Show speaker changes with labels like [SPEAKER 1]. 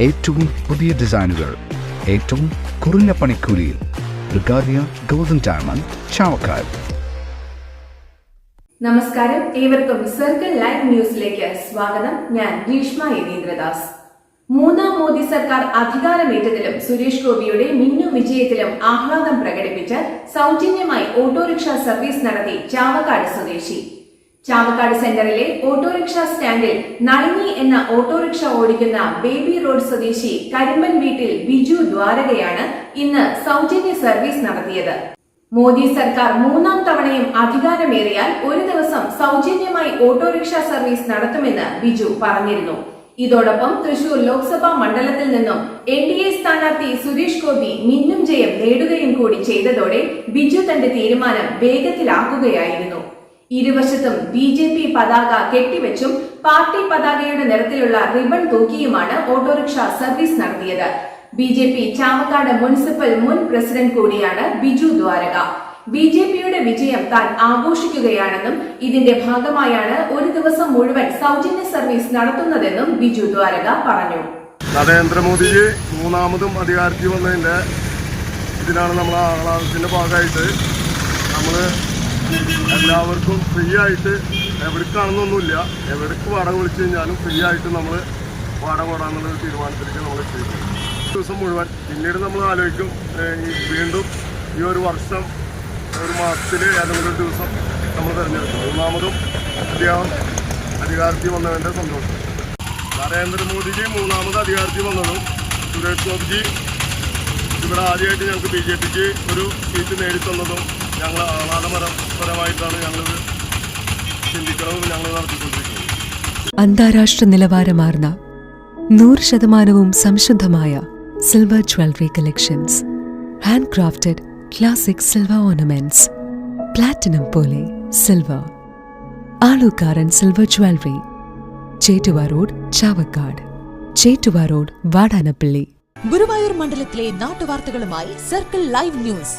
[SPEAKER 1] ഏറ്റവും പുതിയ ഡിസൈനുകൾ ഏറ്റവും കുറഞ്ഞ പണിക്കൂലിയിൽ ബ്രിഗാദിയ ഗോൾഡൻ ഡയമണ്ട് ചാവക്കാട്.
[SPEAKER 2] നമസ്കാരം. ഏവർക്കും സർക്കിൾ ലൈവ് ന്യൂസിലേക്ക് സ്വാഗതം. ഞാൻ ഗ്രീഷ്മ യതീന്ദ്രദാസ്. മൂന്നാം മോദി സർക്കാർ അധികാരമേറ്റതിലും സുരേഷ് ഗോപിയുടെ മിന്നു വിജയത്തിലും ആഹ്ലാദം പ്രകടിപ്പിച്ച് സൗജന്യമായി ഓട്ടോറിക്ഷ സർവീസ് നടത്തി ചാവക്കാട് സ്വദേശി. ചാവക്കാട് സെന്ററിലെ ഓട്ടോറിക്ഷ സ്റ്റാൻഡിൽ നളിനി എന്ന ഓട്ടോറിക്ഷ ഓടിക്കുന്ന ബേബി റോഡ് സ്വദേശി കരിമ്പൻ വീട്ടിൽ ബിജു ദ്വാരകയാണ് ഇന്ന് സൗജന്യ സർവീസ് നടത്തിയത്. മോദി സർക്കാർ മൂന്നാം തവണയും അധികാരമേറിയാൽ ഒരു ദിവസം സൗജന്യമായി ഓട്ടോറിക്ഷ സർവീസ് നടത്തുമെന്ന് ബിജു പറഞ്ഞിരുന്നു. ഇതോടൊപ്പം തൃശൂർ ലോക്സഭാ മണ്ഡലത്തിൽ നിന്നും എൻ ഡി എ സ്ഥാനാർത്ഥി സുരേഷ് ഗോപി മിന്നും ജയം നേടുകയും കൂടി ചെയ്തതോടെ ബിജു തന്റെ തീരുമാനം വേഗത്തിലാക്കുകയായിരുന്നു. ഇരുവശത്തും ബി ജെ പി പതാക കെട്ടിവെച്ചും പാർട്ടി പതാകയുടെ നിറത്തിലുള്ള റിബൺ തൂക്കിയുമാണ് ഓട്ടോറിക്ഷ സർവീസ് നടത്തിയത്. B J P Chamakkad municipal മുൻ പ്രസിഡന്റ് കൂടിയാണ് ബിജു ദ്വാരക. ബി ജെ പിയുടെ വിജയം താൻ ആഘോഷിക്കുകയാണെന്നും ഇതിന്റെ ഭാഗമായാണ് ഒരു ദിവസം മുഴുവൻ സൗജന്യ സർവീസ് നടത്തുന്നതെന്നും ബിജു ദ്വാരക പറഞ്ഞു.
[SPEAKER 3] നരേന്ദ്രമോദിജി മൂന്നാമതും അധികാരത്തിൽ വന്നതിന്റെ ഇതിനാണ് നമ്മൾ ആഹ്ലാദത്തിന്റെ ഭാഗമായിട്ട് നമ്മൾ എല്ലാവർക്കും ഫ്രീ ആയിട്ട് എവിടേക്കാണെന്നൊന്നുമില്ല. എവിടേക്ക് വാടക വിളിച്ചു കഴിഞ്ഞാലും ഫ്രീ ആയിട്ട് നമ്മൾ വാടക ഓടാന്നുള്ള ഒരു തീരുമാനത്തിലേക്ക് നമ്മൾ എത്തിയിട്ടുണ്ട്. ദിവസം മുഴുവൻ പിന്നീട് നമ്മൾ ആലോചിക്കും വീണ്ടും ഈ ഒരു വർഷം ഒരു മാസത്തിൽ ഏതെങ്കിലും ഒരു ദിവസം നമ്മൾ തിരഞ്ഞെടുക്കും. മൂന്നാമതും അദ്ദേഹം അധികാരത്തിൽ വന്നതിന്റെ സന്തോഷം. നരേന്ദ്രമോദിജി മൂന്നാമത് അധികാരത്തിൽ വന്നതും സുരേഷ് ഗോപിജി. ഇവിടെ ആദ്യമായിട്ട് ഞങ്ങൾക്ക് ബി ജെ പിക്ക് ഒരു സീറ്റ് നേടിത്തന്നതും ഞങ്ങൾ ആഹ്ലാദപരപരമായിട്ടാണ് ഞങ്ങളിത് ചിന്തിക്കുന്നതും ഞങ്ങൾ നടത്തിക്കൊണ്ടിരിക്കുന്നത്.
[SPEAKER 4] അന്താരാഷ്ട്ര നിലവാരമാർന്ന നൂറ് ശതമാനവും സംശുദ്ധമായ silver jewellery collections hand crafted classic silver ornaments platinum പോലെ silver Alookkaran silver jewellery Chettuva road Chavakkad. Chettuva road Vadanappally.
[SPEAKER 5] Guruvayur മണ്ഡലത്തിലെ നാട്ടുവാർത്തകളുമായി സർക്കിൾ ലൈവ് ന്യൂസ്